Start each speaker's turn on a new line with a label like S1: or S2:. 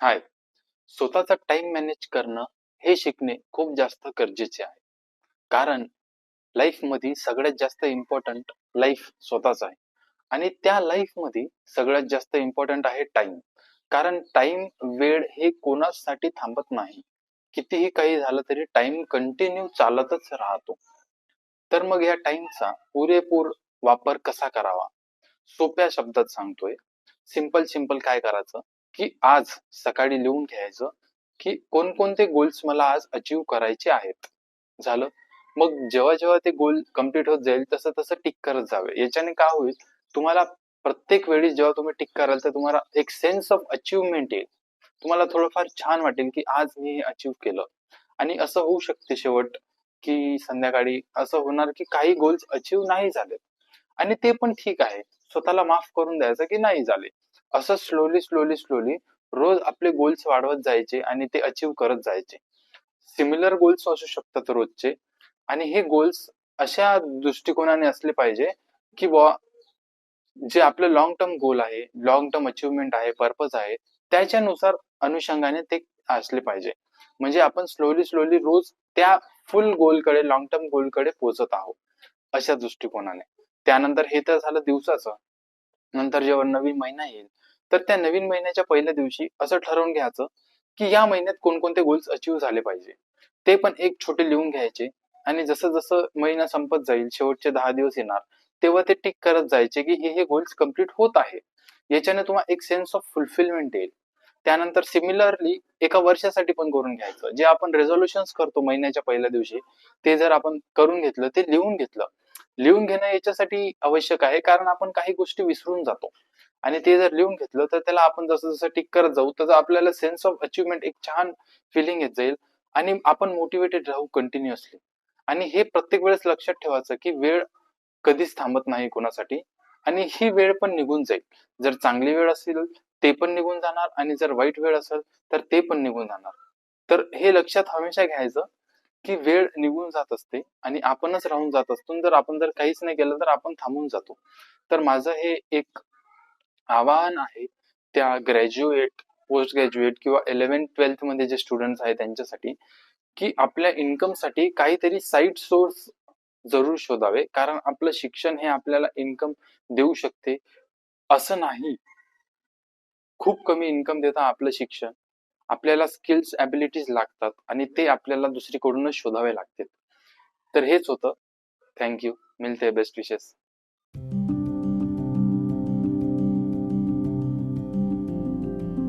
S1: हाय. स्वतःचा time manage करणं हे शिकणे खूप जास्त गरजेचे आहे. कारण लाईफमध्ये सगळ्यात जास्त इम्पॉर्टंट लाईफ स्वतःच आहे. आणि त्या लाईफमध्ये सगळ्यात जास्त इम्पॉर्टंट आहे टाइम कारण टाइम वेळ हे कोणासाठी थांबत नाही. कितीही काही झालं तरी टाइम कंटिन्यू चालतच राहतो. तर मग या टाइमचा पुरेपूर वापर कसा करावा? सोप्या शब्दात सांगतोय. सिंपल सिंपल काय करायचं? की आज सकाळी लिहून घ्यायचं की कोणकोणते गोल्स मला आज अचीव करायचे आहेत. झालं? मग जेव्हा जेव्हा ते गोल कंप्लीट होत जाईल तसं तसं टिक करत जावे. याच्याने काय होईल? तुम्हाला प्रत्येक वेळी जेव्हा तुम्ही टिक कराल तर तुम्हाला एक सेन्स ऑफ अचिव्हमेंट येईल. तुम्हाला थोडंफार छान वाटेल की आज मी हे अचीव केलं. आणि असं होऊ शकते शेवट की संध्याकाळी असं होणार की काही गोल्स अचीव नाही झाले आणि ते पण ठीक आहे. स्वतःला माफ करून द्यायचं की नाही झाले. असं स्लोली स्लोली स्लोली रोज आपले गोल्स वाढवत जायचे आणि ते अचीव करत जायचे. सिमिलर गोल्स असू शकतात रोजचे आणि हे गोल्स अशा दृष्टिकोनाने असले पाहिजे की बुवा जे आपलं लॉंग टर्म गोल आहे लॉंग टर्म अचिव्हमेंट आहे पर्पज आहे त्याच्यानुसार अनुषंगाने ते असले पाहिजे. म्हणजे आपण स्लोली स्लोली रोज त्या फुल गोलकडे लॉंग टर्म गोलकडे पोहोचत आहोत अशा दृष्टिकोनाने. त्यानंतर हे तर झालं दिवसाचं. नंतर जेव्हा नवीन महिना येईल तर त्या नवीन महिन्याच्या पहिल्या दिवशी असं ठरवून घ्यायचं की या महिन्यात कोणकोणते गोल्स अचीव झाले पाहिजे. ते पण एक छोटे लिहून घ्यायचे आणि जसं जसं महिना संपत जाईल शेवटचे दहा दिवस येणार तेव्हा ते टिक करत जायचे की हे हे गोल्स कंप्लीट होत आहे याच्याने तुम्हाला एक सेन्स ऑफ फुलफिलमेंट येईल. त्यानंतर सिमिलरली एका वर्षासाठी पण करून घ्यायचं. जे आपण रेझोल्युशन करतो महिन्याच्या पहिल्या दिवशी ते जर आपण करून घेतलं ते लिहून घेतलं लिहून घेणं याच्यासाठी आवश्यक आहे. कारण आपण काही गोष्टी विसरून जातो. आणि ते जर लिहून घेतलं तर त्याला आपण जसं जसं टिक करत जाऊ तसं आपल्याला सेन्स ऑफ अचिव्हमेंट एक छान फिलिंग येत जाईल. आणि आपण मोटिवेटेड राहू कंटिन्युअसली आणि हे प्रत्येक वेळेस लक्षात ठेवायचं की वेळ कधीच थांबत नाही कोणासाठी. आणि ही वेळ पण निघून जाईल. जर चांगली वेळ असेल ते पण निघून जाणार. आणि जर वाईट वेळ असेल तर ते पण निघून जाणार. तर हे लक्षात हमेशा घ्यायचं. की वेळ निघून जात असते आणि आपणच राहून जात असतो. जर आपण जर काहीच नाही केलं तर आपण थांबून जातो. तर माझं हे एक आवाहन आहे त्या ग्रॅज्युएट पोस्ट ग्रॅज्युएट किंवा इलेव्हन ट्वेल्थमध्ये जे स्टुडंट आहेत त्यांच्यासाठी की आपल्या इन्कमसाठी काहीतरी साईड सोर्स जरूर शोधावे. कारण आपलं शिक्षण हे आपल्याला इन्कम देऊ शकते. असं नाही. खूप कमी इन्कम देता आपलं शिक्षण. आपल्याला स्किल्स ॲबिलिटीज लागतात आणि ते आपल्याला दुसरीकडूनच शोधावे लागतील तर हेच होतं. थँक्यू मिळते बेस्ट विशेस